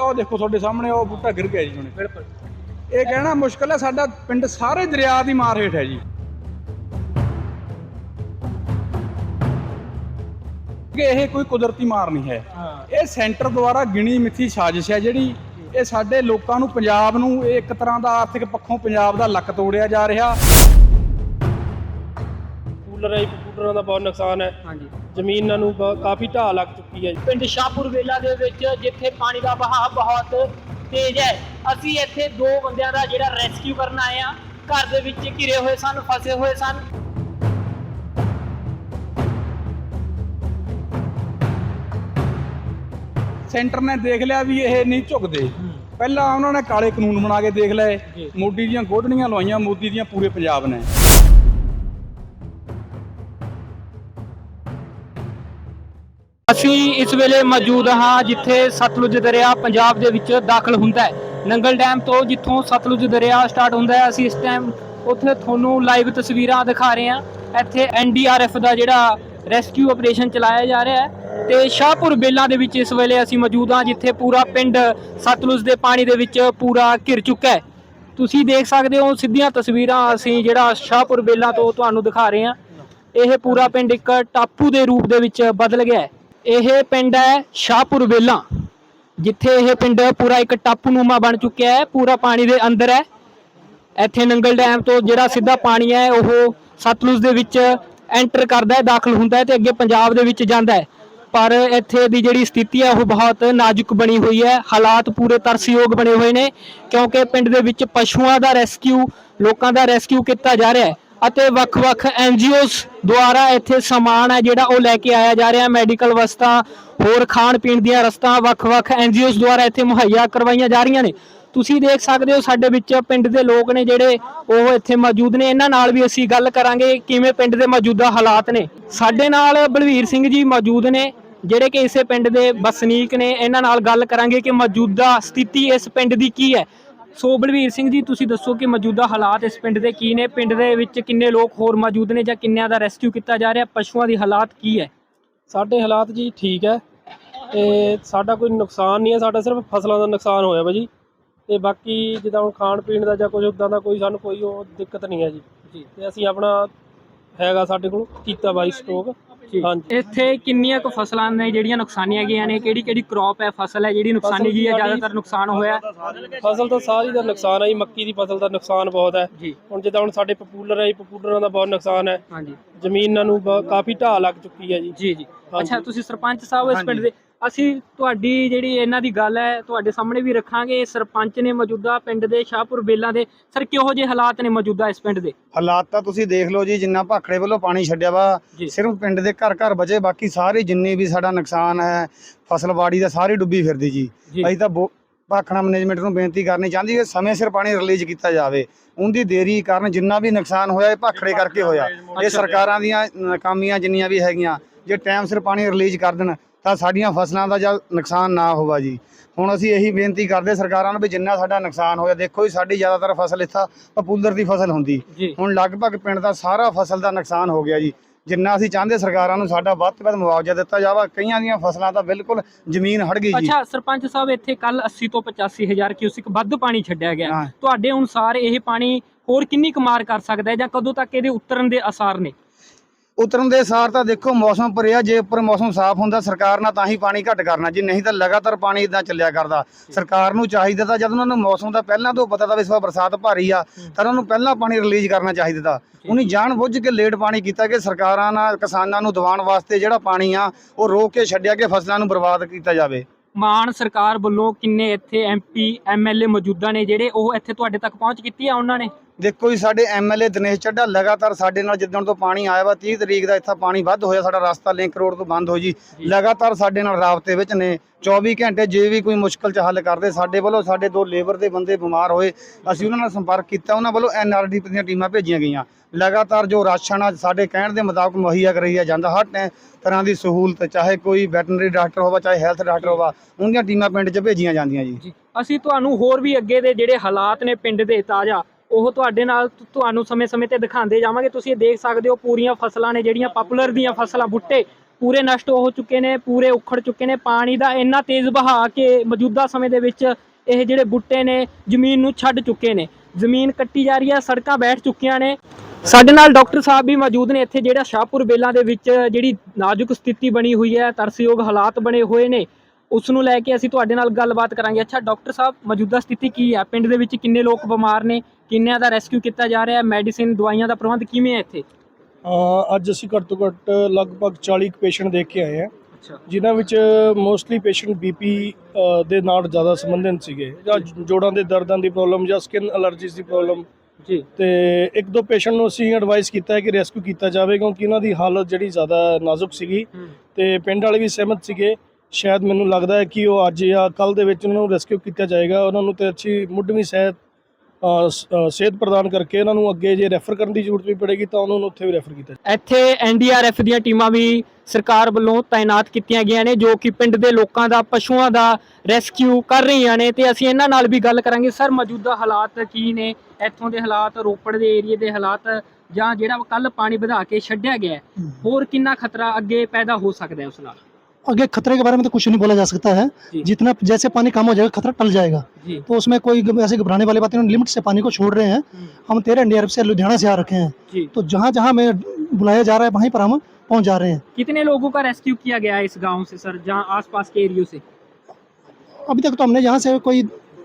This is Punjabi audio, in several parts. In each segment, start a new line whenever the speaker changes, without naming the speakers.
ਉਹ ਦੇਖੋ ਤੁਹਾਡੇ ਸਾਹਮਣੇ ਉਹ ਬੂਟਾ ਗਿਰ ਗਿਆ ਜੀ ਹੁਣੇ।
ਬਿਲਕੁਲ
ਇਹ ਕਹਿਣਾ ਮੁਸ਼ਕਲ ਹੈ ਸਾਡਾ ਪਿੰਡ ਸਾਰੇ ਦਰਿਆ ਦੀ ਮਾਰ ਹੇਠ ਹੈ ਜੀ। ਕਿ ਇਹ ਕੋਈ ਕੁਦਰਤੀ ਮਾਰ ਨਹੀਂ ਹੈ। ਇਹ ਸੈਂਟਰ ਦੁਆਰਾ ਗਿਣੀ ਮਿੱਥੀ ਸਾਜ਼ਿਸ਼ ਹੈ ਜਿਹੜੀ ਇਹ ਸਾਡੇ ਲੋਕਾਂ ਨੂੰ ਪੰਜਾਬ ਨੂੰ ਇਹ ਇੱਕ ਤਰ੍ਹਾਂ ਦਾ ਆਰਥਿਕ ਪੱਖੋਂ ਪੰਜਾਬ ਦਾ ਲੱਕ ਤੋੜਿਆ ਜਾ ਰਿਹਾ।
ਕੂਲਰ ਹੈ ਕੂਲਰਾਂ ਦਾ ਬਹੁਤ ਨੁਕਸਾਨ ਹੈ।
ਹਾਂਜੀ।
ਜ਼ਮੀਨਾਂ ਨੂੰ ਕਾਫੀ ਢਾਹ ਲੱਗ ਚੁੱਕੀ ਹੈ
ਪਿੰਡ ਸ਼ਾਹਪੁਰ ਵੇਲਾ ਦੇ ਵਿੱਚ ਜਿੱਥੇ ਪਾਣੀ ਦਾ ਵਹਾਅ ਬਹੁਤ ਤੇਜ਼ ਹੈ ਅਸੀਂ ਇੱਥੇ ਦੋ ਬੰਦਿਆਂ ਦਾ ਜਿਹੜਾ ਰੈਸਕਿਊ ਕਰਨ ਆਏ ਆ ਘਰ ਦੇ ਵਿੱਚ ਘਿਰੇ ਹੋਏ ਸਨ ਫਸੇ ਹੋਏ ਸਨ।
ਸੈਂਟਰ ਨੇ ਦੇਖ ਲਿਆ ਵੀ ਇਹ ਨਹੀਂ ਝੁਕਦੇ। ਪਹਿਲਾਂ ਉਹਨਾਂ ਨੇ ਕਾਲੇ ਕਾਨੂੰਨ ਬਣਾ ਕੇ ਦੇਖ ਲਏ। ਮੋਦੀ ਦੀਆਂ ਗੋਦੜੀਆਂ ਲਵਾਈਆਂ ਮੋਦੀ ਦੀਆਂ ਪੂਰੇ ਪੰਜਾਬ ਨੇ।
ਅਸੀਂ ਇਸ ਵੇਲੇ ਮੌਜੂਦ ਹਾਂ ਜਿੱਥੇ ਸਤਲੁਜ ਦਰਿਆ ਪੰਜਾਬ ਦੇ ਵਿੱਚ ਦਾਖਲ ਹੁੰਦਾ ਹੈ। ਨੰਗਲ ਡੈਮ ਤੋਂ ਜਿੱਥੋਂ ਸਤਲੁਜ ਦਰਿਆ ਸਟਾਰਟ ਹੁੰਦਾ ਹੈ, ਅਸੀਂ ਇਸ ਟਾਈਮ ਉੱਥੇ ਤੁਹਾਨੂੰ ਲਾਈਵ ਤਸਵੀਰਾਂ ਦਿਖਾ ਰਹੇ ਹਾਂ। ਇੱਥੇ ਐਨਡੀਆਰਐਫ ਦਾ ਜਿਹੜਾ ਰੈਸਕਿਊ ਆਪਰੇਸ਼ਨ ਚਲਾਇਆ ਜਾ ਰਿਹਾ ਹੈ ਤੇ ਸ਼ਾਹਪੁਰ ਬੇਲਾਂ ਦੇ ਵਿੱਚ ਇਸ ਵੇਲੇ ਅਸੀਂ ਮੌਜੂਦ ਹਾਂ, ਜਿੱਥੇ ਪੂਰਾ ਪਿੰਡ ਸਤਲੁਜ ਦੇ ਪਾਣੀ ਦੇ ਵਿੱਚ ਪੂਰਾ ਘਿਰ ਚੁੱਕਾ ਹੈ। ਤੁਸੀਂ ਦੇਖ ਸਕਦੇ ਹੋ ਸਿੱਧੀਆਂ ਤਸਵੀਰਾਂ ਅਸੀਂ ਜਿਹੜਾ ਸ਼ਾਹਪੁਰ ਬੇਲਾਂ ਤੋਂ ਤੁਹਾਨੂੰ ਦਿਖਾ ਰਹੇ ਹਾਂ। ਇਹ ਪੂਰਾ ਪਿੰਡ ਇੱਕ ਟਾਪੂ ਦੇ ਰੂਪ ਦੇ ਵਿੱਚ ਬਦਲ ਗਿਆ ਹੈ। ਇਹ ਪਿੰਡ ਹੈ ਸ਼ਾਹਪੁਰ ਵੇਲਾ, ਜਿੱਥੇ ਇਹ ਪਿੰਡ ਪੂਰਾ ਇੱਕ ਟਾਪੂਨੁਮਾ ਬਣ ਚੁੱਕਿਆ ਹੈ, ਪੂਰਾ ਪਾਣੀ ਦੇ ਅੰਦਰ ਹੈ। ਇੱਥੇ ਨੰਗਲ ਡੈਮ ਤੋਂ ਜਿਹੜਾ ਸਿੱਧਾ ਪਾਣੀ ਹੈ, ਉਹ ਸਤਲੁਜ ਦੇ ਵਿੱਚ ਐਂਟਰ ਕਰਦਾ ਹੈ, ਦਾਖਲ ਹੁੰਦਾ ਹੈ ਤੇ ਅੱਗੇ ਪੰਜਾਬ ਦੇ ਵਿੱਚ ਜਾਂਦਾ ਹੈ। ਪਰ ਇੱਥੇ ਦੀ ਜਿਹੜੀ ਸਥਿਤੀ ਹੈ, ਉਹ ਬਹੁਤ ਨਾਜ਼ੁਕ ਬਣੀ ਹੋਈ ਹੈ। ਹਾਲਾਤ ਪੂਰੇ ਤਰਸਯੋਗ ਬਣੇ ਹੋਏ ਨੇ, ਕਿਉਂਕਿ ਪਿੰਡ ਦੇ ਵਿੱਚ ਪਸ਼ੂਆਂ ਦਾ ਰੈਸਕਿਊ, ਲੋਕਾਂ ਦਾ ਰੈਸਕਿਊ ਕੀਤਾ ਜਾ ਰਿਹਾ ਹੈ। ਅਤੇ ਵੱਖ-ਵੱਖ ਐਨਜੀਓਜ਼ ਦੁਆਰਾ ਇੱਥੇ ਸਮਾਨ ਹੈ ਜਿਹੜਾ ਉਹ ਲੈ ਕੇ ਆਇਆ ਜਾ ਰਿਹਾ। ਮੈਡੀਕਲ ਵਸਤਾਂ, ਹੋਰ ਖਾਣ ਪੀਣ ਦੀਆਂ ਰਸਤਾਂ, ਵੱਖ-ਵੱਖ ਐਨਜੀਓਜ਼ ਦੁਆਰਾ ਇੱਥੇ ਮੁਹੱਈਆ ਕਰਵਾਈਆਂ ਜਾ ਰਹੀਆਂ ਨੇ। ਤੁਸੀਂ ਦੇਖ ਸਕਦੇ ਹੋ ਸਾਡੇ ਵਿੱਚ ਪਿੰਡ ਦੇ ਲੋਕ ਨੇ ਜਿਹੜੇ ਉਹ ਇੱਥੇ ਮੌਜੂਦ ਨੇ। ਇਹਨਾਂ ਨਾਲ ਵੀ ਅਸੀਂ ਗੱਲ ਕਰਾਂਗੇ ਕਿਵੇਂ ਪਿੰਡ ਦੇ ਮੌਜੂਦਾ ਹਾਲਾਤ ਨੇ। ਸਾਡੇ ਨਾਲ ਬਲਵੀਰ ਸਿੰਘ ਜੀ ਮੌਜੂਦ ਨੇ, ਜਿਹੜੇ ਕਿ ਇਸੇ ਪਿੰਡ ਦੇ ਵਸਨੀਕ ਨੇ। ਇਹਨਾਂ ਨਾਲ ਗੱਲ ਕਰਾਂਗੇ ਕਿ ਮੌਜੂਦਾ ਸਥਿਤੀ ਇਸ ਪਿੰਡ ਦੀ ਕੀ ਹੈ। ਸੋ ਬਲਵੀਰ ਸਿੰਘ ਜੀ ਤੁਸੀਂ ਦੱਸੋ ਕਿ ਮੌਜੂਦਾ ਹਾਲਾਤ ਇਸ ਪਿੰਡ ਦੇ ਕੀ ਨੇ? ਪਿੰਡ ਦੇ ਵਿੱਚ ਕਿੰਨੇ ਲੋਕ ਹੋਰ ਮੌਜੂਦ ਨੇ ਜਾਂ ਕਿੰਨਿਆਂ ਦਾ ਰੈਸਕਿਊ ਕੀਤਾ ਜਾ ਰਿਹਾ? ਪਸ਼ੂਆਂ ਦੀ ਹਾਲਾਤ ਕੀ ਹੈ?
ਸਾਡੇ ਹਾਲਾਤ ਜੀ ਠੀਕ ਹੈ। ਤੇ ਸਾਡਾ ਕੋਈ ਨੁਕਸਾਨ ਨਹੀਂ ਹੈ ਸਾਡਾ ਸਿਰਫ ਫਸਲਾਂ ਦਾ ਨੁਕਸਾਨ ਹੋਇਆ ਵਾ ਜੀ। ਤੇ ਬਾਕੀ ਜਿੱਦਾਂ ਹੁਣ ਖਾਣ ਪੀਣ ਦਾ ਜਾਂ ਕੁਝ ਉਦਾਂ ਦਾ ਕੋਈ ਸਾਨੂੰ ਕੋਈ ਉਹ ਦਿੱਕਤ ਨਹੀਂ ਹੈ ਜੀ। ਜੀ। ਤੇ ਅਸੀਂ ਆਪਣਾ ਹੈਗਾ ਸਾਡੇ ਕੋਲ ਕੀਤਾ ਬਾਈ ਸਟੋਕ।
ਇੱਥੇ ਕਿੰਨੀਆਂ ਕੁ ਫਸਲਾਂ ਨੇ ਜਿਹੜੀਆਂ ਨੁਕਸਾਨੀਆਂ ਗਈਆਂ ਨੇ ਕਿਹੜੀ ਕਿਹੜੀ ਕ੍ਰੌਪ ਹੈ ਫਸਲ ਹੈ ਜਿਹੜੀ ਨੁਕਸਾਨੀ ਗਈ ਹੈ ਜ਼ਿਆਦਾਤਰ ਨੁਕਸਾਨ ਹੋਇਆ?
ਫਸਲ ਤਾਂ ਸਾਰੀ ਦਾ ਨੁਕਸਾਨ ਹੈ ਜੀ ਮੱਕੀ ਦੀ ਫਸਲ ਦਾ ਨੁਕਸਾਨ ਬਹੁਤ ਹੈ।
ਜੀ।
ਹੁਣ ਜਿੱਦਾਂ ਹੁਣ ਸਾਡੇ ਪਪੂਲਰ ਹੈ ਜੀ ਪਪੂਲਰਾਂ ਦਾ ਬਹੁਤ ਨੁਕਸਾਨ ਹੈ।
ਹਾਂਜੀ।
ਜ਼ਮੀਨਾਂ ਨੂੰ ਬ- ਕਾਫੀ ਢਾਹ ਲੱਗ ਚੁੱਕੀ ਹੈ ਜੀ।
ਜੀ। ਅੱਛਾ ਤੁਸੀਂ ਸਰਪੰਚ ਸਾਹਿਬ ਇਸ ਪਿੰਡ ਦੇ। ਅਸੀਂ ਤੁਹਾਡੀ ਜਿਹੜੀ ਇਹਨਾਂ ਦੀ ਗੱਲ ਹੈ ਤੁਹਾਡੇ ਸਾਹਮਣੇ ਵੀ ਰੱਖਾਂਗੇ। ਸਰਪੰਚ ਨੇ ਮੌਜੂਦਾ ਪਿੰਡ ਦੇ ਸ਼ਾਹਪੁਰ ਬੇਲਾਂ ਦੇ। ਸਰ ਕਿਹੋ ਜਿਹੇ ਹਾਲਾਤ ਨੇ ਮੌਜੂਦਾ ਇਸ ਪਿੰਡ ਦੇ?
ਹਾਲਾਤ ਤਾਂ ਤੁਸੀਂ ਦੇਖ ਲਓ ਜੀ ਜਿੰਨਾ ਭਾਖੜੇ ਵੱਲੋਂ ਪਾਣੀ ਛੱਡਿਆ ਵਾ
ਜੀ।
ਸਿਰਫ ਪਿੰਡ ਦੇ ਘਰ ਘਰ ਬਚੇ ਬਾਕੀ ਸਾਰੇ ਜਿੰਨੇ ਵੀ ਸਾਡਾ ਨੁਕਸਾਨ ਹੈ ਫਸਲਬਾੜੀ ਦਾ ਸਾਰੀ ਡੁੱਬੀ ਫਿਰਦੀ ਜੀ।
ਜੀ।
ਅਸੀਂ ਤਾਂ ਬੋ- ਭਾਖੜਾ ਮੈਨੇਜਮੈਂਟ ਨੂੰ ਬੇਨਤੀ ਕਰਨੀ ਚਾਹੁੰਦੀ ਕਿ ਸਮੇਂ ਸਿਰ ਪਾਣੀ ਰਿਲੀਜ਼ ਕੀਤਾ ਜਾਵੇ। ਉਹਦੀ ਦੇਰੀ ਕਾਰਨ ਜਿੰਨਾ ਵੀ ਨੁਕਸਾਨ ਹੋਇਆ ਇਹ ਭਾਖੜੇ ਕਰਕੇ ਹੋਇਆ। ਇਹ ਸਰਕਾਰਾਂ ਦੀਆਂ ਨਾਕਾਮੀਆਂ ਜਿੰਨੀਆਂ ਵੀ ਹੈਗੀਆਂ ਜੇ ਟਾਈਮ ਸਿਰ ਪਾਣੀ ਰਿਲੀਜ਼ ਕਰ ਦੇਣ ਤਾਂ ਸਾਡੀਆਂ ਫਸਲਾਂ ਦਾ ਜਾਂ ਨੁਕਸਾਨ ਨਾ ਹੋਵਾ ਜੀ। ਹੁਣ ਅਸੀਂ ਇਹੀ ਬੇਨਤੀ ਕਰਦੇ ਸਰਕਾਰਾਂ ਨੂੰ ਵੀ ਜਿੰਨਾ ਸਾਡਾ ਨੁਕਸਾਨ ਹੋਇਆ ਦੇਖੋ ਜੀ ਸਾਡੀ ਜ਼ਿਆਦਾਤਰ ਫਸਲ ਇੱਥਾ ਪਪੂਲਰ ਦੀ ਫਸਲ ਹੁੰਦੀ। ਹੁਣ ਲਗਭਗ ਪਿੰਡ ਦਾ ਸਾਰਾ ਫਸਲ ਦਾ ਨੁਕਸਾਨ ਹੋ ਗਿਆ ਜੀ। ਜਿੰਨਾ ਅਸੀਂ ਚਾਹੁੰਦੇ ਸਰਕਾਰਾਂ ਨੂੰ ਸਾਡਾ ਵੱਧ ਤੋਂ ਵੱਧ ਮੁਆਵਜ਼ਾ ਦਿੱਤਾ ਜਾਵੇ ਕਈਆਂ ਦੀਆਂ ਫਸਲਾਂ ਤਾਂ ਬਿਲਕੁਲ ਜ਼ਮੀਨ ਹੜ ਗਈ ਜੀ।
ਅੱਛਾ ਸਰਪੰਚ ਸਾਹਿਬ ਇੱਥੇ ਕੱਲ 80 ਤੋਂ 85 ਹਜ਼ਾਰ ਕਿਊਸਿਕ ਵੱਧ ਪਾਣੀ ਛੱਡਿਆ ਗਿਆ। ਤੁਹਾਡੇ ਅਨੁਸਾਰ ਇਹ ਪਾਣੀ ਹੋਰ ਕਿੰਨੀ ਕੁ ਮਾਰ ਕਰ ਸਕਦਾ ਹੈ ਜਾਂ ਕਦੋਂ ਤੱਕ ਇਹਦੇ ਉਤਰਨ ਦੇ ਅਸਾਰ ਨੇ?
ਉਤਰਨ ਦੇ ਸਾਰ ਤਾਂ ਦੇਖੋ ਮੌਸਮ ਪਰ ਆ ਜੇ ਉੱਪਰ ਮੌਸਮ ਸਾਫ਼ ਹੁੰਦਾ ਸਰਕਾਰ ਨਾਲ ਤਾਂ ਹੀ ਪਾਣੀ ਘੱਟ ਕਰਨਾ ਜੀ ਨਹੀਂ ਤਾਂ ਲਗਾਤਾਰ ਪਾਣੀ ਇਦਾਂ ਚੱਲਿਆ ਕਰਦਾ। ਸਰਕਾਰ ਨੂੰ ਚਾਹੀਦਾ ਤਾਂ ਜਦ ਉਹਨਾਂ ਨੂੰ ਮੌਸਮ ਦਾ ਪਹਿਲਾਂ ਤੋਂ ਪਤਾ ਤਾਂ ਵੀ ਇਸ ਵਾਰ ਬਰਸਾਤ ਭਾਰੀ ਆ ਤਾਂ ਉਹਨਾਂ ਨੂੰ ਪਹਿਲਾਂ ਪਾਣੀ ਰਿਲੀਜ਼ ਕਰਨਾ ਚਾਹੀਦਾ ਤਾ। ਉਹਨੇ ਜਾਣ ਬੁੱਝ ਕੇ ਲੇਟ ਪਾਣੀ ਕੀਤਾ ਕਿ ਸਰਕਾਰਾਂ ਨਾਲ ਕਿਸਾਨਾਂ ਨੂੰ ਦਿਵਾਉਣ ਵਾਸਤੇ ਜਿਹੜਾ ਪਾਣੀ ਆ ਉਹ ਰੋਕ ਕੇ ਛੱਡਿਆ ਕਿ ਫਸਲਾਂ ਨੂੰ ਬਰਬਾਦ ਕੀਤਾ ਜਾਵੇ।
ਮਾਨ ਸਰਕਾਰ ਵੱਲੋਂ ਕਿੰਨੇ ਇੱਥੇ ਐਮਪੀ ਐਮਐਲਏ ਮੌਜੂਦਾ ਨੇ ਜਿਹੜੇ ਉਹ ਇੱਥੇ ਤੁਹਾਡੇ ਤੱਕ ਪਹੁੰਚ ਕੀਤੀ ਆ ਉਹਨਾਂ ਨੇ?
ਦੇਖੋ ਜੀ ਸਾਡੇ ਐਮਐਲਏ ਦਿਨੇਸ਼ ਚੱਡਾ ਲਗਾਤਾਰ ਸਾਡੇ ਨਾਲ ਜਿੱਦਣ ਤੋਂ ਪਾਣੀ ਆਇਆ ਵਾ 30 ਤਰੀਕ ਦਾ ਇੱਥਾ ਪਾਣੀ ਵੱਧ ਹੋਇਆ ਸਾਡਾ ਰਸਤਾ ਲਿੰਕ ਰੋਡ ਤੋਂ ਬੰਦ ਹੋ ਜੀ। ਲਗਾਤਾਰ ਸਾਡੇ ਨਾਲ ਰਾਬਤੇ ਵਿੱਚ ਨੇ। 24 ਘੰਟੇ ਜੇ ਵੀ ਕੋਈ ਮੁਸ਼ਕਲ ਚ ਹੱਲ ਕਰਦੇ ਸਾਡੇ ਵੱਲੋਂ ਸਾਡੇ ਦੋ ਲੇਬਰ ਦੇ ਬੰਦੇ ਬਿਮਾਰ ਹੋਏ ਅਸੀਂ ਉਹਨਾਂ ਨਾਲ ਸੰਪਰਕ ਕੀਤਾ ਉਹਨਾਂ ਵੱਲੋਂ ਐਨਆਰਡੀ ਦੀਆਂ ਟੀਮਾਂ ਭੇਜੀਆਂ ਗਈਆਂ। ਲਗਾਤਾਰ ਜੋ ਰਾਸ਼ਨ ਆ ਸਾਡੇ ਕਹਿਣ ਦੇ ਮੁਤਾਬਕ ਮੁਹੱਈਆ ਕਰ ਰਹੀ ਹੈ ਜਾਂਦਾ ਹਰ ਤਰ੍ਹਾਂ ਦੀ ਸਹੂਲਤ ਚਾਹੇ ਕੋਈ ਵੈਟਰਨਰੀ ਡਾਕਟਰ ਹੋਵੇ ਚਾਹੇ ਹੈਲਥ ਡਾਕਟਰ ਹੋਵੇ ਉਹਦੀਆਂ ਟੀਮਾਂ ਪਿੰਡ 'ਚ ਭੇਜੀਆਂ ਜਾਂਦੀਆਂ ਜੀ।
ਅਸੀਂ ਤੁਹਾਨੂੰ ਹੋਰ ਵੀ ਅੱਗੇ ਦੇ ਜਿਹੜੇ ਹਾਲਾਤ ਨੇ ਪਿੰਡ ਦੇ ਤਾਜ਼ਾ ਉਹ ਤੁਹਾਡੇ ਨਾਲ ਤੁਹਾਨੂੰ ਸਮੇਂ-ਸਮੇਂ ਤੇ ਦਿਖਾਉਂਦੇ ਜਾਵਾਂਗੇ। ਤੁਸੀਂ ਇਹ ਦੇਖ ਸਕਦੇ ਹੋ, ਪੂਰੀਆਂ ਫਸਲਾਂ ਨੇ ਜਿਹੜੀਆਂ ਪਪੂਲਰ ਦੀਆਂ ਫਸਲਾਂ, ਬੁੱਟੇ ਪੂਰੇ ਨਸ਼ਟ ਹੋ ਚੁੱਕੇ ਨੇ, ਪੂਰੇ ਉਖੜ ਚੁੱਕੇ ਨੇ। ਪਾਣੀ ਦਾ ਇੰਨਾ ਤੇਜ਼ ਵਹਾਅ ਕੇ ਮੌਜੂਦਾ ਸਮੇਂ ਦੇ ਵਿੱਚ ਇਹ ਜਿਹੜੇ ਬੁੱਟੇ ਨੇ, ਜ਼ਮੀਨ ਨੂੰ ਛੱਡ ਚੁੱਕੇ ਨੇ। ਜ਼ਮੀਨ ਕੱਟੀ ਜਾ ਰਹੀ ਹੈ, ਸੜਕਾਂ ਬੈਠ ਚੁੱਕੀਆਂ ਨੇ। ਸਾਡੇ ਨਾਲ ਡਾਕਟਰ ਸਾਹਿਬ ਵੀ ਮੌਜੂਦ ਨੇ ਇੱਥੇ, ਜਿਹੜਾ ਸ਼ਾਹਪੁਰ ਬੇਲਾਂ ਦੇ ਵਿੱਚ ਜਿਹੜੀ ਨਾਜ਼ੁਕ ਸਥਿਤੀ ਬਣੀ ਹੋਈ ਹੈ, ਤਰਸਯੋਗ ਹਾਲਾਤ ਬਣੇ ਹੋਏ ਨੇ। ਉਸ ਨੂੰ ਲੈ ਕੇ ਅਸੀਂ ਤੁਹਾਡੇ ਨਾਲ ਗੱਲਬਾਤ ਕਰਾਂਗੇ। ਅੱਛਾ ਡਾਕਟਰ ਸਾਹਿਬ ਮੌਜੂਦਾ ਸਥਿਤੀ ਕੀ ਹੈ? ਪਿੰਡ ਦੇ ਵਿੱਚ ਕਿੰਨੇ ਲੋਕ ਬਿਮਾਰ ਨੇ? ਕਿੰਨਿਆਂ ਦਾ ਰੈਸਕਿਊ ਕੀਤਾ ਜਾ ਰਿਹਾ ਹੈ? ਮੈਡੀਸਿਨ ਦਵਾਈਆਂ ਦਾ ਪ੍ਰਬੰਧ ਕਿਵੇਂ ਹੈ ਇੱਥੇ?
ਅੱਜ ਅਸੀਂ ਘੱਟ ਤੋਂ ਘੱਟ ਲਗਭਗ 40 ਪੇਸ਼ੈਂਟ ਦੇਖ ਕੇ ਆਏ ਹਾਂ।
ਅੱਛਾ।
ਜਿਨ੍ਹਾਂ ਵਿੱਚ ਮੋਸਟਲੀ ਪੇਸ਼ੈਂਟ ਬੀਪੀ ਦੇ ਨਾਲ ਜ਼ਿਆਦਾ ਸੰਬੰਧਿਤ ਸੀਗੇ। ਜਾਂ ਜੋੜਾਂ ਦੇ ਦਰਦਾਂ ਦੀ ਪ੍ਰੋਬਲਮ ਜਾਂ ਸਕਿਨ ਅਲਰਜੀਜ਼ ਦੀ ਪ੍ਰੋਬਲਮ।
ਜੀ।
ਤੇ ਇੱਕ ਦੋ ਪੇਸ਼ੈਂਟ ਨੂੰ ਅਸੀਂ ਐਡਵਾਈਸ ਕੀਤਾ ਹੈ ਕਿ ਰੈਸਕਿਊ ਕੀਤਾ ਜਾਵੇ ਕਿਉਂਕਿ ਇਹਨਾਂ ਦੀ ਹਾਲਤ ਜਿਹੜੀ ਜ਼ਿਆਦਾ ਨਾਜ਼ੁਕ ਸੀਗੀ। ਤੇ ਪਿੰਡ ਵਾਲੇ ਵੀ ਸਹਿਮਤ ਸੀਗੇ ਸ਼ਾਇਦ ਮੈਨੂੰ ਲੱਗਦਾ ਹੈ ਕਿ ਉਹ ਅੱਜ ਜਾਂ ਕੱਲ ਦੇ ਵਿੱਚ ਉਹਨਾਂ ਨੂੰ ਰੈਸਕਿਊ ਕੀਤਾ ਜਾਏਗਾ। ਉਹਨਾਂ ਨੂੰ ਤੇ ਅੱਛੀ ਮੁੱਢਵੀਂ ਸਿਹਤ ਸਿਹਤ ਪ੍ਰਦਾਨ ਕਰਕੇ ਇਹਨਾਂ ਨੂੰ ਅੱਗੇ ਜੇ ਰੈਫਰ ਕਰਨ ਦੀ ਜ਼ਰੂਰਤ ਵੀ ਪੜੇਗੀ ਤਾਂ ਉਹਨਾਂ ਨੂੰ ਉੱਥੇ ਵੀ ਰੈਫਰ ਕੀਤਾ
ਇੱਥੇ ਐਨਡੀਆਰਐਫ ਦੀਆਂ ਟੀਮਾਂ ਵੀ ਸਰਕਾਰ ਵੱਲੋਂ ਤਾਇਨਾਤ ਕੀਤੀਆਂ ਗਈਆਂ ਨੇ ਜੋ ਕਿ ਪਿੰਡ ਦੇ ਲੋਕਾਂ ਦਾ ਪਸ਼ੂਆਂ ਦਾ ਰੈਸਕਿਊ ਕਰ ਰਹੀਆਂ ਨੇ। ਤੇ ਅਸੀਂ ਇਹਨਾਂ ਨਾਲ ਵੀ ਗੱਲ ਕਰਾਂਗੇ। ਸਰ ਮੌਜੂਦਾ ਹਾਲਾਤ ਕੀ ਨੇ? ਇੱਥੋਂ ਦੇ ਹਾਲਾਤ ਰੋਪੜ ਦੇ ਏਰੀਏ ਦੇ ਹਾਲਾਤ ਜਾਂ ਜਿਹੜਾ ਕੱਲ ਪਾਣੀ ਵਧਾ ਕੇ ਛੱਡਿਆ ਗਿਆ ਹੋਰ ਕਿੰਨਾ ਖਤਰਾ ਅੱਗੇ ਪੈਦਾ ਹੋ ਸਕਦਾ ਹੈ ਉਸ ਨਾਲ?
आगे खतरे के बारे में तो कुछ नहीं बोला जा सकता है। जितना जैसे पानी कम हो जाएगा खतरा टल जाएगा। तो उसमें कोई ऐसे घबराने वाली बातें नहीं लिमिट से पानी को छोड़ रहे हैं। हम तेरह एनडीआरएफ से लुधियाना से आ रखे हैं। तो जहाँ जहाँ में बुलाया जा रहा है वहीं पर हम पहुँच जा रहे हैं।
कितने लोगों का रेस्क्यू किया गया है इस गाँव से सर जहाँ आसपास के एरियो से?
अभी तक तो हमने यहाँ से कोई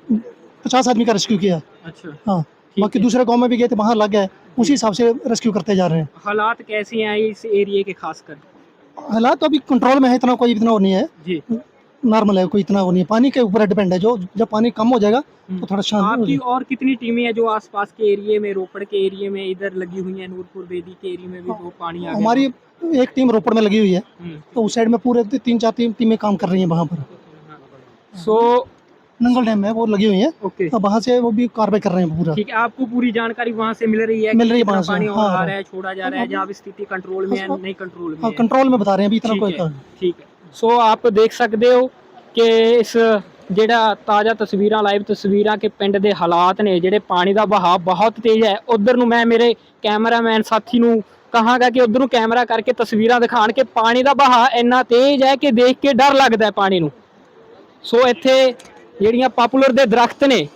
पचास आदमी का रेस्क्यू किया।
अच्छा।
हाँ बाकी दूसरे गाँव में भी गए थे वहाँ लग गए। उसी हिसाब से रेस्क्यू करते जा रहे हैं।
हालात कैसे हैं इस एरिए के खासकर?
हालात तो अभी कंट्रोल में है इतना कोई इतना वो नहीं है।
जी।
नॉर्मल है कोई इतना वो नहीं है। पानी के ऊपर डिपेंड है जो जब पानी कम हो जाएगा तो थोड़ा शांत
आपकी और कितनी टीमें हैं जो आसपास के एरिए में रोपड़ के एरिए में इधर लगी हुई है नूरपुर बेदी के एरिया में भी वो पानी आ गया?
हमारी एक टीम रोपड़ में लगी हुई है।
हम्म।
तो उस साइड में पूरे तीन चार टीम टीमें काम कर रही है वहाँ पर।
सो
नंगल डैम है वो लगी हुई है
ओके
अब वहाँ से वो भी कार्रवाई कर रहे हैं पूरा
ठीक है आपको पूरी जानकारी वहाँ से मिल रही है
मिल
कि
रही है
कितना
वहाँ से,
पानी और
हाँ,
आ
हाँ।
रहा है छोड़ा जा रहा है जहाँ भी स्थिति कंट्रोल में है
हाँ,
नहीं कंट्रोल में
हाँ
है
कंट्रोल में बता रहे हैं अभी इतना
ठीक
कोई
है,
कारण
ਠੀਕ ਹੈ ਸੋ ਆਪ ਦੇਖ ਸਕਦੇ ਹੋ ਕਿ ਇਸ ਜਿਹੜਾ ਤਾਜ਼ਾ ਤਸਵੀਰਾਂ ਲਾਈਵ ਤਸਵੀਰਾਂ ਕਿ ਪਿੰਡ ਦੇ ਹਾਲਾਤ ਨੇ ਜਿਹੜੇ ਪਾਣੀ ਦਾ ਵਹਾਅ ਬਹੁਤ ਤੇਜ਼ ਹੈ ਉਧਰ ਨੂੰ ਮੈਂ ਮੇਰੇ ਕੈਮਰਾਮੈਨ ਸਾਥੀ ਨੂੰ ਕਹਾਂਗਾ ਕਿ ਉਧਰ ਨੂੰ ਕੈਮਰਾ ਕਰਕੇ ਤਸਵੀਰਾਂ ਦਿਖਾਣ ਕਿ ਪਾਣੀ ਦਾ ਵਹਾਅ ਇੰਨਾ ਤੇਜ਼ ਹੈ ਕਿ ਦੇਖ ਕੇ ਡਰ ਲੱਗਦਾ ਹੈ ਪਾਣੀ ਨੂੰ ਸੋ ਇੱਥੇ ਜਿਹੜੀਆਂ ਪਪੂਲਰ ਦੇ ਦਰਖਤ ਨੇ,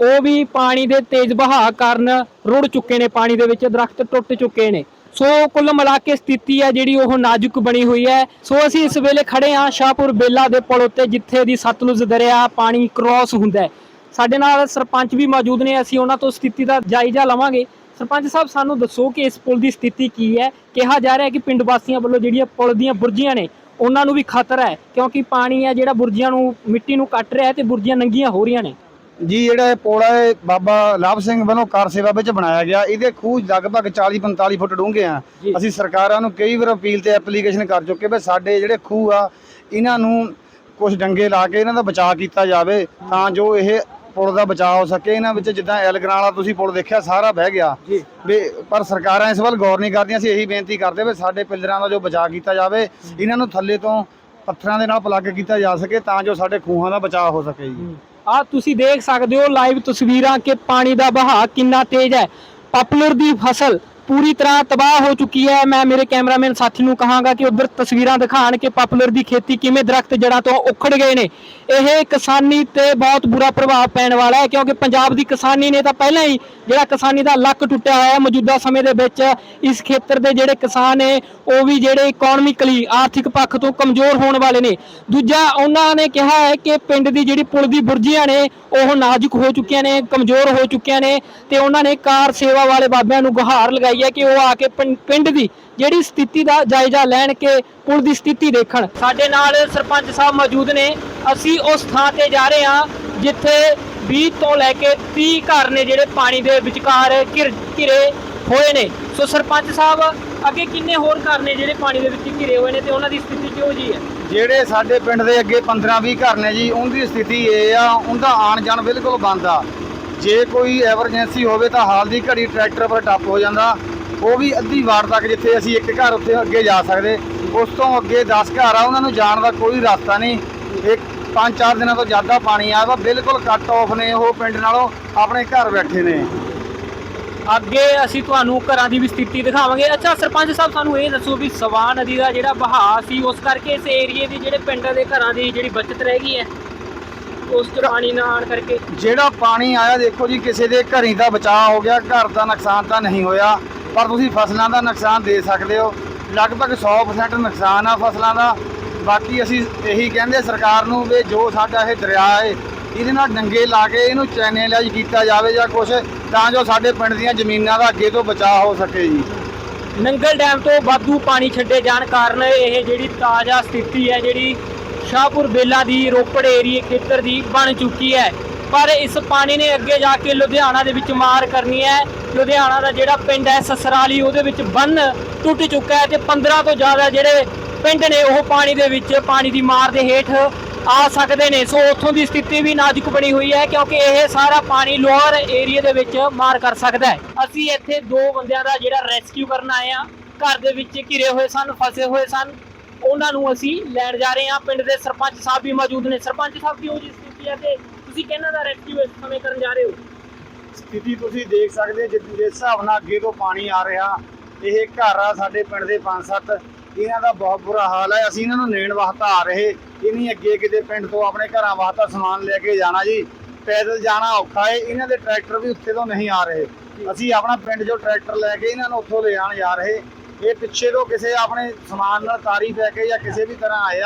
ਉਹ ਵੀ ਪਾਣੀ ਦੇ ਤੇਜ਼ ਵਹਾਅ ਕਾਰਨ ਰੁੜ ਚੁੱਕੇ ਨੇ, ਪਾਣੀ ਦੇ ਵਿੱਚ ਦਰਖਤ ਟੁੱਟ ਚੁੱਕੇ ਨੇ। ਸੋ ਕੁੱਲ ਮਿਲਾ ਕੇ ਸਥਿਤੀ ਹੈ ਜਿਹੜੀ ਉਹ ਨਾਜ਼ੁਕ ਬਣੀ ਹੋਈ ਹੈ। ਸੋ ਅਸੀਂ ਇਸ ਵੇਲੇ ਖੜੇ ਹਾਂ ਸ਼ਾਹਪੁਰ ਬੇਲਾ ਦੇ ਪੁਲ ਉੱਤੇ, ਜਿੱਥੇ ਦੀ ਸਤਲੁਜ ਦਰਿਆ ਪਾਣੀ ਕ੍ਰਾਸ ਹੁੰਦਾ ਹੈ। ਸਾਡੇ ਨਾਲ ਸਰਪੰਚ ਵੀ ਮੌਜੂਦ ਨੇ, ਅਸੀਂ ਉਹਨਾਂ ਤੋਂ ਸਥਿਤੀ ਦਾ ਜਾਇਜ਼ਾ ਲਵਾਂਗੇ। ਸਰਪੰਚ ਸਾਹਿਬ, ਸਾਨੂੰ ਦੱਸੋ ਕਿ ਇਸ ਪੁਲ ਦੀ ਸਥਿਤੀ ਕੀ ਹੈ? ਕਿਹਾ ਜਾ ਰਿਹਾ ਹੈ ਕਿ ਪਿੰਡ ਵਾਸੀਆਂ ਵੱਲੋਂ ਜਿਹੜੀਆਂ ਪੁਲ ਦੀਆਂ ਬੁਰਜੀਆਂ ਨੇ ਉਹਨਾਂ ਨੂੰ ਵੀ ਖਤਰਾ ਹੈ ਕਿਉਂਕਿ ਪਾਣੀ ਹੈ ਜਿਹੜਾ ਬੁਰਜੀਆਂ ਨੂੰ ਮਿੱਟੀ ਨੂੰ ਕੱਟ ਰਿਹਾ ਹੈ ਤੇ ਬੁਰਜੀਆਂ ਨੰਗੀਆਂ ਹੋ ਰਹੀਆਂ ਨੇ।
ਜੀ ਜਿਹੜਾ ਇਹ ਪੋਲਾ ਹੈ ਬਾਬਾ ਲਾਭ ਸਿੰਘ ਵੱਲੋਂ ਕਾਰ ਸੇਵਾ ਵਿੱਚ ਬਣਾਇਆ ਗਿਆ। ਇਹਦੇ ਖੂਹ ਲਗਭਗ 40 45 ਫੁੱਟ ਡੂੰਘੇ ਆ। ਅਸੀਂ ਸਰਕਾਰਾਂ ਨੂੰ ਕਈ ਵਾਰ ਅਪੀਲ ਤੇ ਐਪਲੀਕੇਸ਼ਨ ਕਰ ਚੁੱਕੇ ਵੀ ਸਾਡੇ ਜਿਹੜੇ ਖੂਹ ਆ ਇਹਨਾਂ ਨੂੰ ਕੁਝ ਡੰਗੇ ਲਾ ਕੇ ਇਹਨਾਂ ਦਾ ਬਚਾਅ ਕੀਤਾ ਜਾਵੇ ਤਾਂ ਜੋ ਇਹ ਪੁਲ ਦਾ ਬਚਾਅ ਹੋ ਸਕੇ ਇਹਨਾਂ ਵਿੱਚ ਜਿੱਦਾਂ ਐਲਗਰਾਂ ਵਾਲਾ ਤੁਸੀਂ ਪੁਲ ਦੇਖਿਆ ਸਾਰਾ ਬਹਿ ਗਿਆ।
ਜੀ।
ਵੀ ਪਰ ਸਰਕਾਰਾਂ ਇਸ ਵੱਲ ਗੌਰ ਨਹੀਂ ਕਰਦੀਆਂ ਅਸੀਂ ਇਹੀ ਬੇਨਤੀ ਕਰਦੇ ਵੀ ਸਾਡੇ ਪਿੱਲਰਾਂ ਦਾ ਜੋ ਬਚਾਅ ਕੀਤਾ ਜਾਵੇ ਇਹਨਾਂ ਨੂੰ ਥੱਲੇ ਤੋਂ ਪੱਥਰਾਂ ਦੇ ਨਾਲ ਪਲੱਗ ਕੀਤਾ ਜਾ ਸਕੇ ਤਾਂ ਜੋ ਸਾਡੇ ਖੂਹਾਂ ਦਾ ਬਚਾਅ ਹੋ ਸਕੇ ਜੀ।
ਆ ਤੁਸੀਂ ਦੇਖ ਸਕਦੇ ਹੋ ਲਾਈਵ ਤਸਵੀਰਾਂ ਕਿ ਪਾਣੀ ਦਾ ਵਹਾਅ ਕਿੰਨਾ ਤੇਜ਼ ਹੈ। ਪਪੂਲਰ ਦੀ ਫਸਲ ਪੂਰੀ ਤਰ੍ਹਾਂ ਤਬਾਹ ਹੋ ਚੁੱਕੀ ਹੈ। ਮੈਂ ਮੇਰੇ ਕੈਮਰਾਮੈਨ ਸਾਥੀ ਨੂੰ ਕਹਾਂਗਾ ਕਿ ਉਧਰ ਤਸਵੀਰਾਂ ਦਿਖਾਣ ਕਿ ਪਪੂਲਰ ਦੀ ਖੇਤੀ ਕਿਵੇਂ ਦਰਖਤ ਜੜਾਂ ਤੋਂ ਉਖੜ ਗਏ ਨੇ। ਇਹ ਕਿਸਾਨੀ ਤੇ ਬਹੁਤ ਬੁਰਾ ਪ੍ਰਭਾਵ ਪੈਣ ਵਾਲਾ ਹੈ, ਕਿਉਂਕਿ ਪੰਜਾਬ ਦੀ ਕਿਸਾਨੀ ਨੇ ਤਾਂ ਪਹਿਲਾਂ ਹੀ ਜਿਹੜਾ ਕਿਸਾਨੀ ਦਾ ਲੱਕ ਟੁੱਟਿਆ ਹੋਇਆ ਹੈ ਮੌਜੂਦਾ ਸਮੇਂ ਦੇ ਵਿੱਚ, ਇਸ ਖੇਤਰ ਦੇ ਜਿਹੜੇ ਕਿਸਾਨ ਨੇ, ਉਹ ਵੀ ਜਿਹੜੇ ਇਕਨੋਮਿਕਲੀ ਆਰਥਿਕ ਪੱਖ ਤੋਂ ਕਮਜ਼ੋਰ ਹੋਣ ਵਾਲੇ ਨੇ। ਦੂਜਾ, ਉਹਨਾਂ ਨੇ ਕਿਹਾ ਹੈ ਕਿ ਪਿੰਡ ਦੀ ਜਿਹੜੀ ਪੁਲ ਦੀ ਬੁਰਜੀਆਂ ਨੇ, ਉਹ ਨਾਜ਼ੁਕ ਹੋ ਚੁੱਕੀਆਂ ਨੇ, ਕਮਜ਼ੋਰ ਹੋ ਚੁੱਕੀਆਂ ਨੇ ਤੇ ਉਹਨਾਂ ਨੇ ਕਾਰ ਸੇਵਾ ਵਾਲੇ ਬਾਬਿਆਂ ਨੂੰ ਗੁਹਾਰ ਲਗਾਈ ਹੈ ਕਿ ਉਹ ਆ ਕੇ ਪਿੰ- ਪਿੰਡ ਦੀ ਜਿਹੜੀ ਸਥਿਤੀ ਦਾ ਜਾਇਜ਼ਾ ਲੈਣ ਕੇ ਪੁਲ ਦੀ ਸਥਿਤੀ ਦੇਖਣ। ਸਾਡੇ ਨਾਲ ਸਰਪੰਚ ਸਾਹਿਬ ਮੌਜੂਦ ਨੇ। ਅਸੀਂ ਉਸ ਥਾਂ ਤੇ ਜਾ ਰਹੇ ਹਾਂ ਜਿੱਥੇ 20 ਤੋਂ ਲੈ ਕੇ 30 ਘਰ ਨੇ ਜਿਹੜੇ ਪਾਣੀ ਦੇ ਵਿਚਕਾਰ ਘਿਰ, ਘਿਰੇ ਹੋਏ ਨੇ। ਸੋ ਸਰਪੰਚ ਸਾਹਿਬ, ਅੱਗੇ ਕਿੰਨੇ ਹੋਰ ਘਰ ਨੇ ਜਿਹੜੇ ਪਾਣੀ ਦੇ ਵਿੱਚ ਘਿਰੇ ਹੋਏ ਨੇ ਤੇ ਉਹਨਾਂ ਦੀ ਸਥਿਤੀ ਕਿਹੋ ਜੀ ਹੈ?
ਜਿਹੜੇ ਸਾਡੇ ਪਿੰਡ ਦੇ ਅੱਗੇ 15-20 ਘਰ ਨੇ ਜੀ, ਉਹਦੀ ਸਥਿਤੀ ਇਹ ਆ, ਉਹਦਾ ਆਣ ਜਾਣ ਬਿਲਕੁਲ ਬੰਦ ਆ। ਜੇ ਕੋਈ ਐਮਰਜੈਂਸੀ ਹੋਵੇ ਤਾਂ ਹਾਲ ਦੀ ਘੜੀ ਟਰੈਕਟਰ ਪਰ ਟੱਪ ਹੋ ਜਾਂਦਾ। ਉਹ ਵੀ ਅੱਧੀ ਵਾਰ ਤੱਕ ਜਿੱਥੇ ਅਸੀਂ ਇੱਕ ਘਰ ਉੱਥੇ ਅੱਗੇ ਜਾ ਸਕਦੇ ਉਸ ਤੋਂ ਅੱਗੇ 10 ਘਰ ਆ ਉਹਨਾਂ ਨੂੰ ਜਾਣ ਦਾ ਕੋਈ ਰਸਤਾ ਨਹੀਂ। ਇੱਕ ਪੰਜ ਚਾਰ ਦਿਨਾਂ ਤੋਂ ਜ਼ਿਆਦਾ ਪਾਣੀ ਆ ਵਾ ਬਿਲਕੁਲ ਕੱਟ ਆਫ ਨੇ ਉਹ ਪਿੰਡ ਨਾਲੋਂ ਆਪਣੇ ਘਰ ਬੈਠੇ ਨੇ।
ਅੱਗੇ ਅਸੀਂ ਤੁਹਾਨੂੰ ਘਰਾਂ ਦੀ ਵੀ ਸਥਿਤੀ ਦਿਖਾਵਾਂਗੇ। ਅੱਛਾ ਸਰਪੰਚ ਸਾਹਿਬ ਸਾਨੂੰ ਇਹ ਦੱਸੋ ਵੀ ਸਵਾ ਨਦੀ ਦਾ ਜਿਹੜਾ ਵਹਾਅ ਸੀ ਉਸ ਕਰਕੇ ਇਸ ਏਰੀਏ ਦੀ ਜਿਹੜੇ ਪਿੰਡਾਂ ਦੇ ਘਰਾਂ ਦੀ ਜਿਹੜੀ ਬਚਤ ਰਹਿ ਗਈ ਹੈ ਉਸ ਚ ਪਾਣੀ ਨਾ ਆਣ ਕਰਕੇ?
ਜਿਹੜਾ ਪਾਣੀ ਆਇਆ ਦੇਖੋ ਜੀ ਕਿਸੇ ਦੇ ਘਰੀ ਦਾ ਬਚਾਅ ਹੋ ਗਿਆ ਘਰ ਦਾ ਨੁਕਸਾਨ ਤਾਂ ਨਹੀਂ ਹੋਇਆ। ਪਰ ਤੁਸੀਂ ਫਸਲਾਂ ਦਾ ਨੁਕਸਾਨ ਦੇ ਸਕਦੇ ਹੋ। ਲਗਭਗ 100% ਨੁਕਸਾਨ ਆ ਫਸਲਾਂ ਦਾ। ਬਾਕੀ ਅਸੀਂ ਇਹੀ ਕਹਿੰਦੇ ਸਰਕਾਰ ਨੂੰ ਵੀ ਜੋ ਸਾਡਾ ਇਹ ਦਰਿਆ ਹੈ, ਇਹਦੇ ਨਾਲ ਡੰਗੇ ਲਾ ਕੇ ਇਹਨੂੰ ਚੈਨਲਾਈਜ਼ ਕੀਤਾ ਜਾਵੇ ਜਾਂ ਕੁਝ ਤਾਂ ਜੋ ਸਾਡੇ ਪਿੰਡ ਦੀਆਂ ਜ਼ਮੀਨਾਂ ਦਾ ਅੱਗੇ ਤੋਂ ਬਚਾਅ ਹੋ ਸਕੇ ਜੀ।
ਨੰਗਲ ਡੈਮ ਤੋਂ ਵਾਧੂ ਪਾਣੀ ਛੱਡੇ ਜਾਣ ਕਾਰਨ ਇਹ ਜਿਹੜੀ ਤਾਜ਼ਾ ਸਥਿਤੀ ਹੈ, ਜਿਹੜੀ ਸ਼ਾਹਪੁਰ ਬੇਲਾ ਦੀ ਰੋਪੜ ਏਰੀਏ ਖੇਤਰ ਦੀ ਬਣ ਚੁੱਕੀ ਹੈ। ਪਰ ਇਸ ਪਾਣੀ ਨੇ ਅੱਗੇ ਜਾ ਕੇ ਲੁਧਿਆਣਾ ਦੇ ਵਿੱਚ ਮਾਰ ਕਰਨੀ ਹੈ। ਲੁਧਿਆਣਾ ਦਾ ਜਿਹੜਾ ਪਿੰਡ ਹੈ, ਸਸਰਾਲੀ, ਉਹਦੇ ਵਿੱਚ ਬੰਨ ਟੁੱਟ ਚੁੱਕਾ ਹੈ ਤੇ 15 ਤੋਂ ਜ਼ਿਆਦਾ ਜਿਹੜੇ ਪਿੰਡ ਨੇ, ਉਹ ਪਾਣੀ ਦੇ ਵਿੱਚ ਪਾਣੀ ਦੀ ਮਾਰ ਦੇ ਹੇਠ ਆ ਸਕਦੇ ਨੇ। ਸੋ ਉੱਥੋਂ ਦੀ ਸਥਿਤੀ ਵੀ ਨਾਜ਼ੁਕ ਬਣੀ ਹੋਈ ਹੈ ਕਿਉਂਕਿ ਇਹ ਸਾਰਾ ਪਾਣੀ ਲੋਅਰ ਏਰੀਆ ਦੇ ਵਿੱਚ ਮਾਰ ਕਰ ਸਕਦਾ ਹੈ। ਅਸੀਂ ਇੱਥੇ ਦੋ ਬੰਦਿਆਂ ਦਾ ਜਿਹੜਾ ਰੈਸਕਿਊ ਕਰਨ ਆਏ ਆ ਘਰ ਦੇ ਵਿੱਚ ਘਿਰੇ ਹੋਏ ਸਨ, ਫਸੇ ਹੋਏ ਸਨ। ਉਹਨਾਂ ਨੂੰ ਅਸੀਂ ਲੈਣ ਜਾ ਰਹੇ ਹਾਂ। ਪਿੰਡ ਦੇ ਸਰਪੰਚ ਸਾਹਿਬ ਵੀ ਮੌਜੂਦ ਨੇ। ਸਰਪੰਚ ਸਾਹਿਬ, ਕਿਉਂ ਜੀ ਸਥਿਤੀ ਹੈ ਤੇ ਤੁਸੀਂ ਕਿਹਨਾਂ ਦਾ ਰੈਸਕਿਊ ਇਸ ਸਮੇਂ ਕਰਨ ਜਾ ਰਹੇ ਹੋ?
ਸਥਿਤੀ ਤੁਸੀਂ ਦੇਖ ਸਕਦੇ ਹੋ ਜਿਸ ਹਿਸਾਬ ਨਾਲ ਅੱਗੇ ਤੋਂ ਪਾਣੀ ਆ ਰਿਹਾ, ਇਹ ਘਰ ਆ ਸਾਡੇ ਪਿੰਡ ਦੇ ਪੰਜ ਸੱਤ, ਇਹਨਾਂ ਦਾ ਬਹੁਤ ਬੁਰਾ ਹਾਲ ਹੈ। ਅਸੀਂ ਇਹਨਾਂ ਨੂੰ ਲੈਣ ਵਾਸਤੇ ਆ ਰਹੇ, ਇਹ ਨਹੀਂ ਅੱਗੇ ਕਿਤੇ ਪਿੰਡ ਤੋਂ ਆਪਣੇ ਘਰਾਂ ਵਾਸਤੇ ਸਮਾਨ ਲੈ ਕੇ ਜਾਣਾ ਜੀ। ਪੈਦਲ ਜਾਣਾ ਔਖਾ ਹੈ, ਇਹਨਾਂ ਦੇ ਟਰੈਕਟਰ ਵੀ ਉੱਥੇ ਤੋਂ ਨਹੀਂ ਆ ਰਹੇ। ਅਸੀਂ ਆਪਣਾ ਪਿੰਡ ਜੋ ਟਰੈਕਟਰ ਲੈ ਕੇ ਇਹਨਾਂ ਨੂੰ ਉੱਥੋਂ ਲੈ ਆਣ ਜਾ ਰਹੇ ਇਹ ਪਿੱਛੇ ਤੋਂ ਕਿਸੇ ਆਪਣੇ ਸਮਾਨ ਨਾਲ ਤਾਰੀ ਪੈ ਕੇ ਜਾਂ ਕਿਸੇ ਵੀ ਤਰ੍ਹਾਂ ਆਏ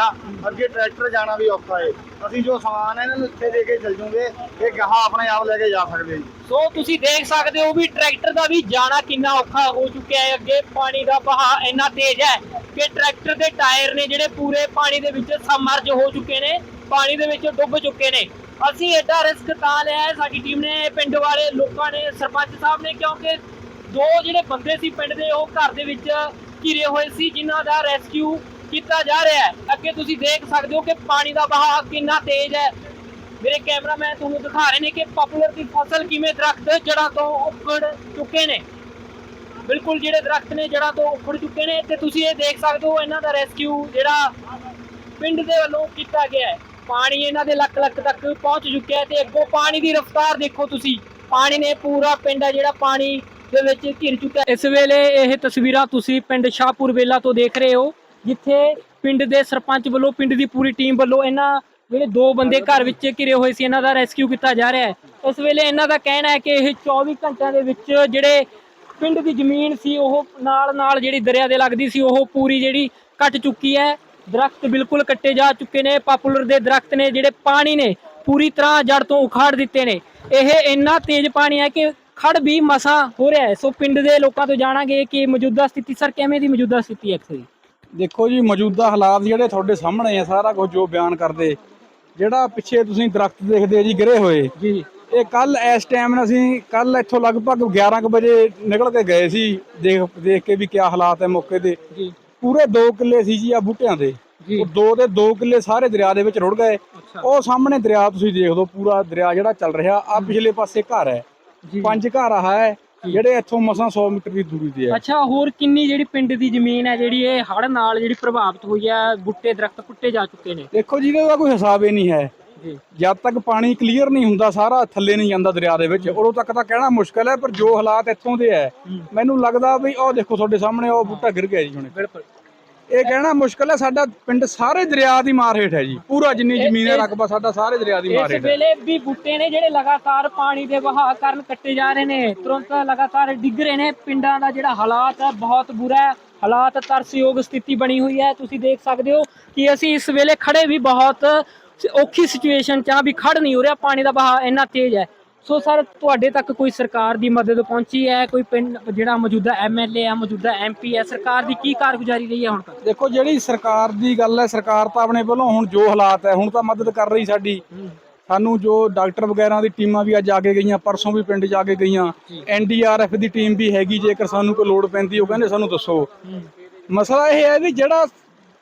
ਅੱਗੇ ਟਰੈਕਟਰ ਜਾਣਾ ਵੀ ਔਖਾ ਹੈ ਅਸੀਂ ਜੋ ਸਮਾਨ ਹੈ ਇਹਨਾਂ ਨੂੰ ਇੱਥੇ ਦੇ ਕੇ ਚੱਲ ਜੂਗੇ, ਇਹ ਗਾਹਾਂ ਆਪਣੇ ਆਪ ਲੈ ਕੇ ਜਾ ਸਕਦੇ ਜੀ।
ਸੋ ਤੁਸੀਂ ਦੇਖ ਸਕਦੇ ਹੋ ਵੀ ਟਰੈਕਟਰ ਦਾ ਵੀ ਜਾਣਾ ਕਿੰਨਾ ਔਖਾ ਹੋ ਚੁੱਕਿਆ ਹੈ। ਅੱਗੇ ਪਾਣੀ ਦਾ ਵਹਾਅ ਇੰਨਾ ਤੇਜ਼ ਹੈ ਕਿ ਟਰੈਕਟਰ ਦੇ ਟਾਇਰ ਨੇ ਜਿਹੜੇ ਪੂਰੇ ਪਾਣੀ ਦੇ ਵਿੱਚ ਸਮਰਜ ਹੋ ਚੁੱਕੇ ਨੇ, ਪਾਣੀ ਦੇ ਵਿੱਚ ਡੁੱਬ ਚੁੱਕੇ ਨੇ। ਅਸੀਂ ਐਡਾ ਰਿਸਕ ਤਾਂ ਲਿਆ ਹੈ। ਸਾਡੀ ਟੀਮ ਨੇ ਪਿੰਡ ਵਾਲੇ ਲੋਕਾਂ ਨੇ, ਸਰਪੰਚ ਸਾਹਿਬ ਨੇ ਕਿਉਂਕਿ ਦੋ ਜਿਹੜੇ ਬੰਦੇ ਸੀ ਪਿੰਡ ਦੇ, ਉਹ ਘਰ ਦੇ ਵਿੱਚ ਘਿਰੇ ਹੋਏ ਸੀ, ਜਿਨ੍ਹਾਂ ਦਾ ਰੈਸਕਿਊ ਕੀਤਾ ਜਾ ਰਿਹਾ ਹੈ। ਅੱਗੇ ਤੁਸੀਂ ਦੇਖ ਸਕਦੇ ਹੋ ਕਿ ਪਾਣੀ ਦਾ ਵਹਾਅ ਕਿੰਨਾ ਤੇਜ਼ ਹੈ। ਮੇਰੇ ਕੈਮਰਾਮੈਨ ਤੁਹਾਨੂੰ ਦਿਖਾ ਰਹੇ ਨੇ ਕਿ ਪਪੂਲਰ ਦੀ ਫਸਲ ਕਿਵੇਂ ਦਰਖਤ ਜੜ੍ਹਾਂ ਤੋਂ ਉੱਖੜ ਚੁੱਕੇ ਨੇ। ਬਿਲਕੁਲ ਜਿਹੜੇ ਦਰਖਤ ਨੇ ਜੜ੍ਹਾਂ ਤੋਂ ਉੱਖੜ ਚੁੱਕੇ ਨੇ। ਤੇ ਤੁਸੀਂ ਇਹ ਦੇਖ ਸਕਦੇ ਹੋ, ਇਹਨਾਂ ਦਾ ਰੈਸਕਿਊ ਜਿਹੜਾ ਪਿੰਡ ਦੇ ਵੱਲੋਂ ਕੀਤਾ ਗਿਆ ਹੈ। ਪਾਣੀ ਇਹਨਾਂ ਦੇ ਲੱਕ ਲੱਕ ਤੱਕ ਪਹੁੰਚ ਚੁੱਕਿਆ ਹੈ ਤੇ ਅੱਗੋਂ ਪਾਣੀ ਦੀ ਰਫ਼ਤਾਰ ਦੇਖੋ ਤੁਸੀਂ। ਪਾਣੀ ਨੇ ਪੂਰਾ ਪਿੰਡ ਹੈ ਜਿਹੜਾ ਪਾਣੀ ਦੇ ਵਿੱਚ ਘਿਰ ਚੁੱਕਾ ਇਸ ਵੇਲੇ ਇਹ ਤਸਵੀਰਾਂ ਤੁਸੀਂ ਪਿੰਡ ਸ਼ਾਹਪੁਰ ਵੇਲਾ ਤੋਂ ਦੇਖ ਰਹੇ ਹੋ, ਜਿੱਥੇ ਪਿੰਡ ਦੇ ਸਰਪੰਚ ਵੱਲੋਂ, ਪਿੰਡ ਦੀ ਪੂਰੀ ਟੀਮ ਵੱਲੋਂ ਇਹਨਾਂ ਜਿਹੜੇ ਦੋ ਬੰਦੇ ਘਰ ਵਿੱਚ ਘਿਰੇ ਹੋਏ ਸੀ, ਇਹਨਾਂ ਦਾ ਰੈਸਕਿਊ ਕੀਤਾ ਜਾ ਰਿਹਾ ਹੈ। ਇਸ ਵੇਲੇ ਇਹਨਾਂ ਦਾ ਕਹਿਣਾ ਹੈ ਕਿ ਇਹ 24 ਘੰਟਿਆਂ ਦੇ ਵਿੱਚ ਜਿਹੜੇ ਪਿੰਡ ਦੀ ਜ਼ਮੀਨ ਸੀ, ਉਹ ਨਾਲ ਨਾਲ ਜਿਹੜੀ ਦਰਿਆ ਦੇ ਲੱਗਦੀ ਸੀ, ਉਹ ਪੂਰੀ ਜਿਹੜੀ ਕੱਟ ਚੁੱਕੀ ਹੈ। ਦਰਖਤ ਬਿਲਕੁਲ ਕੱਟੇ ਜਾ ਚੁੱਕੇ ਨੇ, ਪਾਪੂਲਰ ਦੇ ਦਰਖਤ ਨੇ, ਜਿਹੜੇ ਪਾਣੀ ਨੇ ਪੂਰੀ ਤਰ੍ਹਾਂ ਜੜ ਤੋਂ ਉਖਾੜ ਦਿੱਤੇ ਨੇ। ਇਹ ਇੰਨਾ ਤੇਜ਼ ਪਾਣੀ ਹੈ ਕਿ ਖੜ ਵੀ ਮਸਾ ਹੋ ਰਿਹਾ ਹੈ। ਸੋ ਪਿੰਡ ਦੇ ਲੋਕਾਂ ਤੋਂ ਜਾਣਾਂਗੇ ਕਿ ਮੌਜੂਦਾ ਸਥਿਤੀ ਸਰ ਕਿਵੇਂ ਦੀ ਮੌਜੂਦਾ ਸਥਿਤੀ ਹੈ ਇੱਥੇ ਦੀ?
ਦੇਖੋ ਜੀ ਮੌਜੂਦਾ ਹਾਲਾਤ ਜਿਹੜੇ ਤੁਹਾਡੇ ਸਾਹਮਣੇ ਆ ਸਾਰਾ ਕੁਝ ਜੋ ਬਿਆਨ ਕਰਦੇ ਜਿਹੜਾ ਪਿੱਛੇ ਤੁਸੀਂ ਦਰਖਤ ਦੇਖਦੇ ਜੀ ਗਿਰੇ ਹੋਏ।
ਜੀ।
ਇਹ ਕੱਲ ਇਸ ਟਾਈਮ ਨਾਲ ਅਸੀਂ ਕੱਲ ਇੱਥੋਂ ਲਗਭਗ 11 ਕੁ ਵਜੇ ਨਿਕਲ ਕੇ ਗਏ ਸੀ ਦੇਖ ਦੇਖ ਕੇ ਵੀ ਕੀ ਹਾਲਾਤ ਹੈ ਮੌਕੇ ਦੇ।
ਜੀ।
ਪੂਰੇ 2 ਕਿੱਲੇ ਸੀ ਜੀ ਆ ਬੂਟਿਆਂ ਦੇ। ਉਹ ਦੋ ਦੇ 2 ਕਿੱਲੇ ਸਾਰੇ ਦਰਿਆ ਦੇ ਵਿੱਚ ਰੁੜ ਗਏ। ਉਹ ਸਾਹਮਣੇ ਦਰਿਆ ਤੁਸੀਂ ਦੇਖ ਲਓ ਪੂਰਾ ਦਰਿਆ ਜਿਹੜਾ ਚੱਲ ਰਿਹਾ ਆ ਪਿਛਲੇ ਪਾਸੇ ਘਰ ਹੈ। ਪੰਜ ਘਰ ਆ ਹੈ। ਜਿਹੜੇ ਇੱਥੋਂ ਮਸਾਂ 100 ਮੀਟਰ ਦੀ ਦੂਰੀ ਤੇ ਹੈ
ਅੱਛਾ ਹੋਰ ਕਿੰਨੀ ਜਿਹੜੀ ਪਿੰਡ ਦੀ ਜ਼ਮੀਨ ਹੈ ਜਿਹੜੀ ਇਹ ਹੜ੍ਹ ਨਾਲ ਜਿਹੜੀ ਪ੍ਰਭਾਵਿਤ ਹੋਈ ਹੈ ਬੁੱਟੇ ਦਰਖਤ ਪੁੱਟੇ ਜਾ ਚੁੱਕੇ ਨੇ?
ਦੇਖੋ ਜੀ ਇਹਦਾ ਕੋਈ ਹਿਸਾਬ ਹੀ ਨਹੀਂ ਹੈ।
ਜੀ।
ਜਦ ਤੱਕ ਪਾਣੀ ਕਲੀਅਰ ਨਹੀਂ ਹੁੰਦਾ ਸਾਰਾ ਥੱਲੇ ਨਹੀਂ ਜਾਂਦਾ ਦਰਿਆ ਦੇ ਵਿੱਚ। ਉਦੋਂ ਤੱਕ ਤਾਂ ਕਹਿਣਾ ਮੁਸ਼ਕਲ ਹੈ ਪਰ ਜੋ ਹਾਲਾਤ ਇੱਥੋਂ ਦੇ ਹੈ ਮੈਨੂੰ ਲੱਗਦਾ ਵੀ ਉਹ ਦੇਖੋ ਤੁਹਾਡੇ ਸਾਹਮਣੇ ਉਹ ਬੂਟਾ ਗਿਰ ਗਿਆ ਜੀ ਹੁਣੇ।
ਬਿਲਕੁਲ।
ਇਹ ਕਹਿਣਾ ਮੁਸ਼ਕਲ ਹੈ ਸਾਡਾ ਪਿੰਡ ਸਾਰੇ ਦਰਿਆ ਦੀ ਮਾਰ ਹੇਠ ਹੈ ਜੀ। ਪੂਰਾ ਜਿੰਨੀ ਜ਼ਮੀਨ ਹੈ ਰਕਬਾ ਸਾਡਾ ਸਾਰੇ ਦਰਿਆ ਦੀ ਮਾਰ
ਇਸ
ਹੇਠ ਹੈ।
ਵੇਲੇ ਵੀ ਬੁੱਟੇ ਨੇ ਜਿਹੜੇ ਲਗਾਤਾਰ ਪਾਣੀ ਦੇ ਵਹਾਅ ਕਾਰਨ ਕੱਟੇ ਜਾ ਰਹੇ ਨੇ। ਤੁਰੰਤ ਲਗਾਤਾਰ ਡਿੱਗ ਰਹੇ ਨੇ। ਪਿੰਡਾਂ ਦਾ ਜਿਹੜਾ ਹਾਲਾਤ ਹੈ ਬਹੁਤ ਬੁਰਾ ਹੈ। ਹਾਲਾਤ ਤਰਸਯੋਗ ਸਥਿਤੀ ਬਣੀ ਹੋਈ ਹੈ। ਤੁਸੀਂ ਦੇਖ ਸਕਦੇ ਹੋ ਕਿ ਅਸੀਂ ਇਸ ਵੇਲੇ ਖੜੇ ਵੀ ਬਹੁਤ ਔਖੀ ਸਿਚੁਏਸ਼ਨ ਚ ਆ ਵੀ ਖੜ ਨਹੀਂ ਹੋ ਰਿਹਾ। ਪਾਣੀ ਦਾ ਵਹਾਅ ਇੰਨਾ ਤੇਜ਼ ਹੈ। ਸੋ ਸਰ ਤੁਹਾਡੇ ਤੱਕ ਕੋਈ ਸਰਕਾਰ ਦੀ ਮਦਦ ਪਹੁੰਚੀ ਹੈ? ਕੋਈ ਪਿੰਡ ਜਿਹੜਾ ਮੌਜੂਦਾ ਐਮਐਲਏ ਹੈ ਮੌਜੂਦਾ ਐਮਪੀ ਹੈ ਸਰਕਾਰ ਦੀ ਕੀ ਕਾਰਗੁਜ਼ਾਰੀ ਰਹੀ ਹੈ ਹੁਣ ਤੱਕ?
ਦੇਖੋ ਜਿਹੜੀ ਸਰਕਾਰ ਦੀ ਗੱਲ ਹੈ ਸਰਕਾਰ ਤਾਂ ਆਪਣੇ ਵੱਲੋਂ ਹੁਣ ਜੋ ਹਾਲਾਤ ਹੈ ਹੁਣ ਤਾਂ ਮਦਦ ਕਰ ਰਹੀ ਸਾਡੀ। ਸਾਨੂੰ ਜੋ ਡਾਕਟਰ ਵਗੈਰਾ ਦੀ ਟੀਮਾਂ ਵੀ ਅੱਜ ਆ ਕੇ ਗਈਆਂ ਪਰਸੋਂ ਵੀ ਪਿੰਡ ਜਾ ਕੇ ਗਈਆਂ। ਐਨਡੀਆਰਐਫ ਦੀ ਟੀਮ ਵੀ ਹੈਗੀ ਜੇਕਰ ਸਾਨੂੰ ਕੋਈ ਲੋੜ ਪੈਂਦੀ ਉਹ ਕਹਿੰਦੇ ਸਾਨੂੰ ਦੱਸੋ। ਮਸਲਾ ਇਹ ਹੈ ਵੀ ਜਿਹੜਾ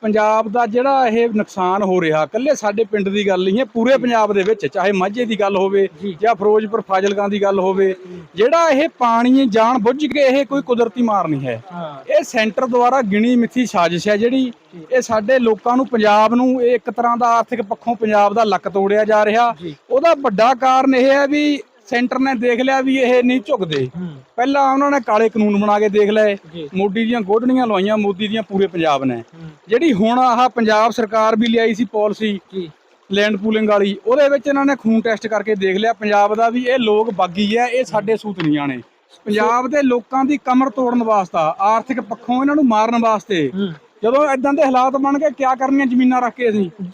ਪੰਜਾਬ ਦਾ ਜਿਹੜਾ ਇਹ ਨੁਕਸਾਨ ਹੋ ਰਿਹਾ ਇਕੱਲੇ ਸਾਡੇ ਪਿੰਡ ਦੀ ਗੱਲ ਨਹੀਂ ਹੈ ਪੂਰੇ ਪੰਜਾਬ ਦੇ ਵਿੱਚ ਚਾਹੇ ਮਾਝੇ ਦੀ ਗੱਲ ਹੋਵੇ ਜਾਂ। ਫਿਰੋਜ਼ਪੁਰ ਫਾਜ਼ਿਲਕਾਂ ਦੀ ਗੱਲ ਹੋਵੇ ਜਿਹੜਾ ਇਹ ਪਾਣੀ ਜਾਣ ਬੁੱਝ ਕੇ ਇਹ ਕੋਈ ਕੁਦਰਤੀ ਮਾਰ ਨਹੀਂ ਹੈ। ਇਹ ਸੈਂਟਰ ਦੁਆਰਾ ਗਿਣੀ ਮਿੱਥੀ ਸਾਜ਼ਿਸ਼ ਹੈ ਜਿਹੜੀ ਇਹ ਸਾਡੇ ਲੋਕਾਂ ਨੂੰ ਪੰਜਾਬ ਨੂੰ ਇਹ ਇੱਕ ਤਰ੍ਹਾਂ ਦਾ ਆਰਥਿਕ ਪੱਖੋਂ ਪੰਜਾਬ ਦਾ ਲੱਕ ਤੋੜਿਆ ਜਾ ਰਿਹਾ। ਉਹਦਾ ਵੱਡਾ ਕਾਰਨ ਇਹ ਹੈ ਵੀ ਸੈਂਟਰ ਨੇ ਦੇਖ ਲਿਆ ਵੀ ਇਹ ਨਹੀਂ ਝੁਕਦੇ। ਪਹਿਲਾਂ ਉਹਨਾਂ ਨੇ ਕਾਲੇ ਕਾਨੂੰਨ ਬਣਾ ਕੇ ਦੇਖ ਲਏ। ਮੋਦੀ ਦੀਆਂ ਗੋਡਣੀਆਂ ਲਵਾਈਆਂ ਮੋਦੀ ਦੀਆਂ ਪੂਰੇ ਪੰਜਾਬ ਨੇ। ਜਿਹੜੀ ਹੁਣ ਆਹ ਪੰਜਾਬ ਸਰਕਾਰ ਵੀ ਲਿਆਈ ਸੀ ਪਾਲਿਸੀ ਲੈਂਡ ਪੂਲਿੰਗ ਵਾਲੀ ਉਹਦੇ ਵਿੱਚ ਇਹਨਾਂ ਨੇ ਖੂਨ ਟੈਸਟ ਕਰਕੇ ਦੇਖ ਲਿਆ ਪੰਜਾਬ ਦਾ ਵੀ ਇਹ ਲੋਕ ਬਾਗੀ ਹੈ ਇਹ ਸਾਡੇ ਸੂਤ ਨਹੀਂ ਆਣੇ ਪੰਜਾਬ ਦੇ ਲੋਕਾਂ ਦੀ ਕਮਰ ਤੋੜਨ ਵਾਸਤੇ ਆਰਥਿਕ ਪੱਖੋਂ ਇਹਨਾਂ ਨੂੰ ਮਾਰਨ ਵਾਸਤੇ ਜਦੋਂ ਇਦਾਂ ਦੇ ਹਾਲਾਤ ਬਣ ਗਏ ਕਿਆ ਕਰਨੀਆਂ ਜ਼ਮੀਨਾਂ ਰੱਖ ਕੇ ਅਸੀਂ?